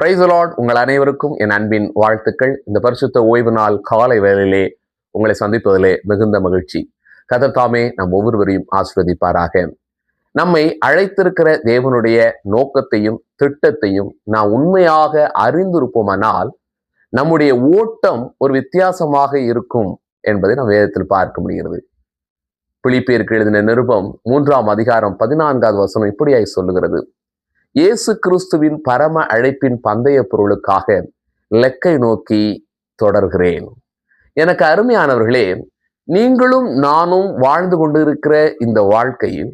Price Lord உங்கள் அனைவருக்கும் என் அன்பின் வாழ்த்துக்கள். இந்த பரிசுத்த ஓய்வு நாள் காலை வேளையிலே உங்களை சந்திப்பதிலே மிகுந்த மகிழ்ச்சி. கதர் தாமே நம் ஒவ்வொருவரையும் ஆஸ்வதிப்பாராக நம்மை அழைத்திருக்கிற தேவனுடைய நோக்கத்தையும் திட்டத்தையும் நாம் உண்மையாக அறிந்திருப்போமானால் நம்முடைய ஓட்டம் ஒரு வித்தியாசமாக இருக்கும் என்பதை நாம் வேதத்தில் பார்க்க முடிகிறது. பிலிப்பியருக்கு எழுதின நிருபம் மூன்றாம் அதிகாரம் பதினான்காவது வசனம் இப்படியாய் சொல்லுகிறது. இயேசு கிறிஸ்துவின் பரம அழைப்பின் பந்தய பொருளுக்காக லெக்கை நோக்கி தொடர்கிறேன். எனக்கு அருமையானவர்களே நீங்களும் நானும் வாழ்ந்து கொண்டிருக்கிற இந்த வாழ்க்கையில்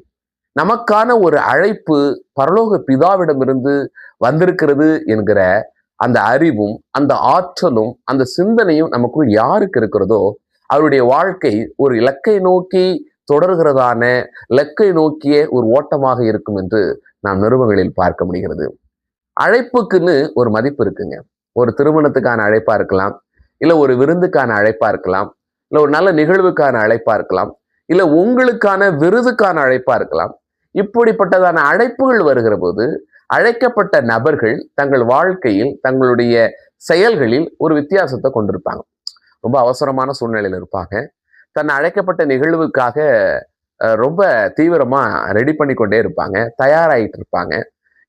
நமக்கான ஒரு அழைப்பு பரலோக பிதாவிடமிருந்து வந்திருக்கிறது என்கிற அந்த அறிவும் அந்த ஆற்றலும் அந்த சிந்தனையும் நமக்குள் யாருக்கு இருக்கிறதோ அவருடைய வாழ்க்கை ஒரு இலக்கை நோக்கி தொடர்கிறதான இலக்கை நோக்கிய ஒரு ஓட்டமாக இருக்கும் என்று நாம் நிறுவனங்களில் பார்க்க முடிகிறது. அழைப்புக்குன்னு ஒரு மதிப்பு இருக்குங்க. ஒரு திருமணத்துக்கான அழைப்பா இருக்கலாம் இல்லை ஒரு விருந்துக்கான அழைப்பா இருக்கலாம் இல்லை ஒரு நல்ல நிகழ்வுக்கான அழைப்பா இருக்கலாம் இல்லை உங்களுக்கான விருதுக்கான அழைப்பா இருக்கலாம். இப்படிப்பட்டதான அழைப்புகள் வருகிற போது அழைக்கப்பட்ட நபர்கள் தங்கள் வாழ்க்கையில் தங்களுடைய செயல்களில் ஒரு வித்தியாசத்தை கொண்டிருப்பாங்க. ரொம்ப அவசரமான சூழ்நிலையில் இருப்பாங்க. தன் அழைக்கப்பட்ட நிகழ்வுக்காக ரொம்ப தீவிரமாக ரெடி பண்ணி கொண்டே இருப்பாங்க தயாராகிட்டு இருப்பாங்க.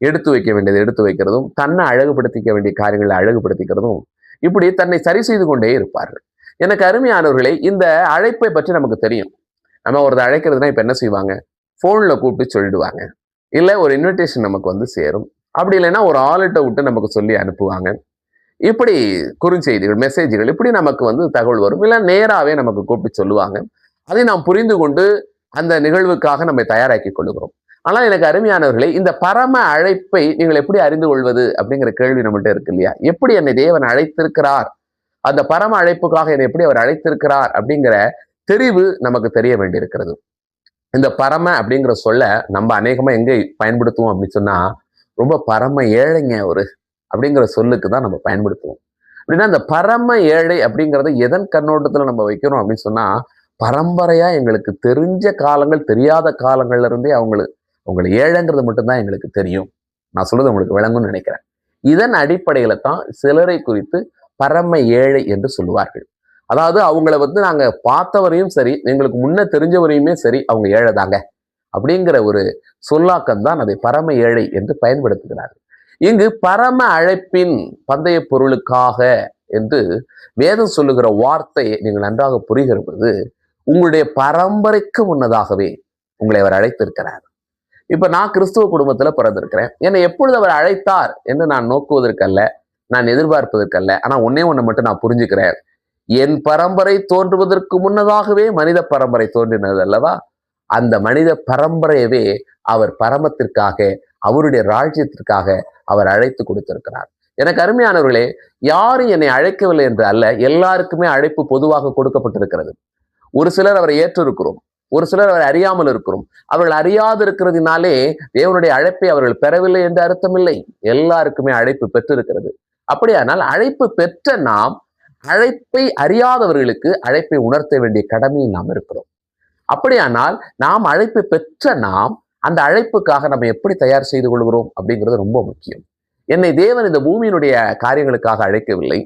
எடுத்து வைக்க வேண்டியது எடுத்து வைக்கிறதும் தன்னை அழகுபடுத்திக்க வேண்டிய காரியங்களை அழகுபடுத்திக்கிறதும் இப்படி தன்னை சரி செய்து கொண்டே இருப்பார்கள். எனக்கு அருமையானவர்களை இந்த அழைப்பை பற்றி நமக்கு தெரியும். நம்ம ஒருத்தர் அழைக்கிறதுனா இப்போ என்ன செய்வாங்க? ஃபோனில் கூப்பிட்டு சொல்லிடுவாங்க. இல்லை ஒரு இன்விடேஷன் நமக்கு வந்து சேரும். அப்படி இல்லைன்னா ஒரு ஆளுட்ட விட்டு நமக்கு சொல்லி அனுப்புவாங்க. இப்படி குறுஞ்செய்திகள் மெசேஜ்கள் இப்படி நமக்கு வந்து தகவல் வரும். இல்லை நேராகவே நமக்கு கூப்பிட்டு சொல்லுவாங்க. அதை நாம் புரிந்து கொண்டு அந்த நிகழ்வுக்காக நம்மை தயாராக்கி கொள்ளுகிறோம் ஆனால் எனக்கு அருமையானவர்களே இந்த பரம அழைப்பை நீங்கள் எப்படி அறிந்து கொள்வது அப்படிங்கிற கேள்வி நம்மள்ட்ட இருக்கு இல்லையா? எப்படி என்னை தேவன் அழைத்திருக்கிறார்? அந்த பரம அழைப்புக்காக என்னை எப்படி அவர் அழைத்திருக்கிறார் அப்படிங்கிற தெரிவு நமக்கு தெரிய வேண்டியிருக்கிறது. இந்த பரம அப்படிங்கிற சொல்ல நம்ம அநேகமா எங்க பயன்படுத்துவோம் அப்படின்னு சொன்னா ரொம்ப பரம ஏழைங்க ஒரு அப்படிங்கிற சொல்லுக்கு தான் நம்ம பயன்படுத்துவோம். அப்படின்னா இந்த பரம ஏழை அப்படிங்கிறத எதன் கண்ணோட்டத்துல நம்ம வைக்கிறோம் அப்படின்னு சொன்னா பரம்பரையா எங்களுக்கு தெரிஞ்ச காலங்கள் தெரியாத காலங்கள்ல இருந்தே அவங்களுக்கு அவங்களை ஏழைங்கிறது மட்டும்தான் எங்களுக்கு தெரியும். நான் சொல்றது உங்களுக்கு விளங்கும்னு நினைக்கிறேன். இதன் அடிப்படையில தான் சிலரை குறித்து பரம ஏழை என்று சொல்லுவார்கள். அதாவது அவங்கள வந்து நாங்க பார்த்தவரையும் சரி எங்களுக்கு முன்ன தெரிஞ்சவரையுமே சரி அவங்க ஏழை தாங்க அப்படிங்கிற ஒரு சொல்லாக்கம் தான் அதை பரம ஏழை என்று பயன்படுத்துகிறார்கள். இங்கு பரம அழைப்பின் பந்தய பொருளுக்காக என்று வேதம் சொல்லுகிற வார்த்தையை நீங்கள் நன்றாக புரிகிறபோது உங்களுடைய பரம்பரைக்கு முன்னதாகவே உங்களை அவர் அழைத்திருக்கிறார். இப்ப நான் கிறிஸ்துவ குடும்பத்துல பிறந்திருக்கிறேன். என்னை எப்பொழுது அவர் அழைத்தார் என்று நான் நோக்குவதற்கல்ல நான் எதிர்பார்ப்பதற்கல்ல ஆனா ஒன்னே ஒண்ணு மட்டும் நான் புரிஞ்சுக்கிறேன். என் பரம்பரை தோன்றுவதற்கு முன்னதாகவே மனித பரம்பரை தோன்றினது அல்லவா? அந்த மனித பரம்பரையவே அவர் பரமத்திற்காக அவருடைய ராஜ்யத்திற்காக அவர் அழைத்து கொடுத்திருக்கிறார். எனக்கு அருமையானவர்களே யாரும் என்னை அழைக்கவில்லை என்று அல்ல எல்லாருக்குமே அழைப்பு பொதுவாக கொடுக்கப்பட்டிருக்கிறது. ஒரு சிலர் அவரை ஏற்றிருக்கிறோம் ஒரு சிலர் அவரை அறியாமல் இருக்கிறோம். அவர்கள் அறியாது இருக்கிறதுனாலே தேவனுடைய அழைப்பை அவர்கள் பெறவில்லை என்று அர்த்தமில்லை. எல்லாருக்குமே அழைப்பு பெற்றிருக்கிறது. அப்படியானால் அழைப்பு பெற்ற நாம் அழைப்பை அறியாதவர்களுக்கு அழைப்பை உணர்த்த வேண்டிய கடமையில் நாம் இருக்கிறோம். அப்படியானால் நாம் அழைப்பு பெற்ற நாம் அந்த அழைப்புக்காக நம்ம எப்படி தயார் செய்து கொள்கிறோம் அப்படிங்கிறது ரொம்ப முக்கியம். என்னை தேவன் இந்த பூமியினுடைய காரியங்களுக்காக அழைக்கவில்லை.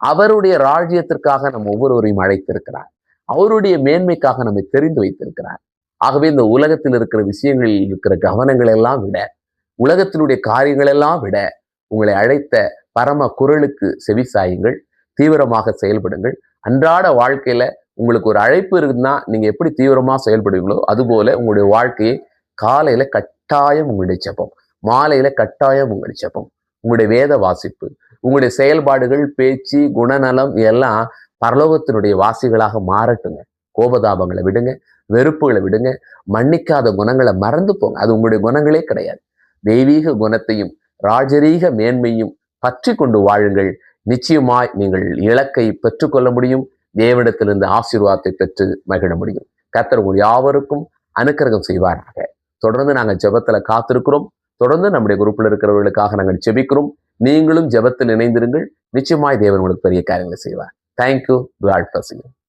அவருடைய ராஜ்யத்திற்காக நம் ஒவ்வொருவரையும் அழைத்திருக்கிறார். அவருடைய மேன்மைக்காக நம்மை தெரிந்து வைத்திருக்கிறார். ஆகவே இந்த உலகத்தில் இருக்கிற விஷயங்களில் இருக்கிற கவனங்கள் எல்லாம் விட உலகத்தினுடைய காரியங்கள் எல்லாம் விட உங்களை அழைத்த பரம குரலுக்கு செவிசாயுங்கள் தீவிரமாக செயல்படுங்கள். அன்றாட வாழ்க்கையில உங்களுக்கு ஒரு அழைப்பு இருக்குதுன்னா நீங்க எப்படி தீவிரமா செயல்படுவீங்களோ அதுபோல உங்களுடைய வாழ்க்கையை காலையில கட்டாயம் உங்களுடைய ஜெபம். மாலையில கட்டாயம் உங்களுடைய ஜெபம். உங்களுடைய வேத வாசிப்பு உங்களுடைய செயல்பாடுகள் பேச்சு குணநலம் எல்லாம் பரலோகத்தினுடைய வாசிகளாக மாறட்டுங்க. கோபதாபங்களை விடுங்க வெறுப்புகளை விடுங்க மன்னிக்காத குணங்களை மறந்து போங்க. அது உங்களுடைய குணங்களே கிடையாது. தெய்வீக குணத்தையும் ராஜரீக மேன்மையும் பற்றி கொண்டு வாழுங்கள். நிச்சயமாய் நீங்கள் இலக்கை பெற்றுக்கொள்ள முடியும். தேவனிடத்திலிருந்து ஆசீர்வாதத்தை பெற்று மகிழ முடியும். கத்தர் உங்கள் யாவருக்கும் அனுக்கிரகம் செய்வாராக. தொடர்ந்து நாங்கள் ஜெபத்துல காத்திருக்கிறோம். தொடர்ந்து நம்முடைய குரூப்பில் இருக்கிறவர்களுக்காக நாங்கள் ஜெபிக்கிறோம். நீங்களும் ஜெபத்தில் இணைந்திருங்கள். நிச்சயமாய் தேவன் உங்களுக்கு பெரிய காரியங்களை செய்வார். Thank you God plus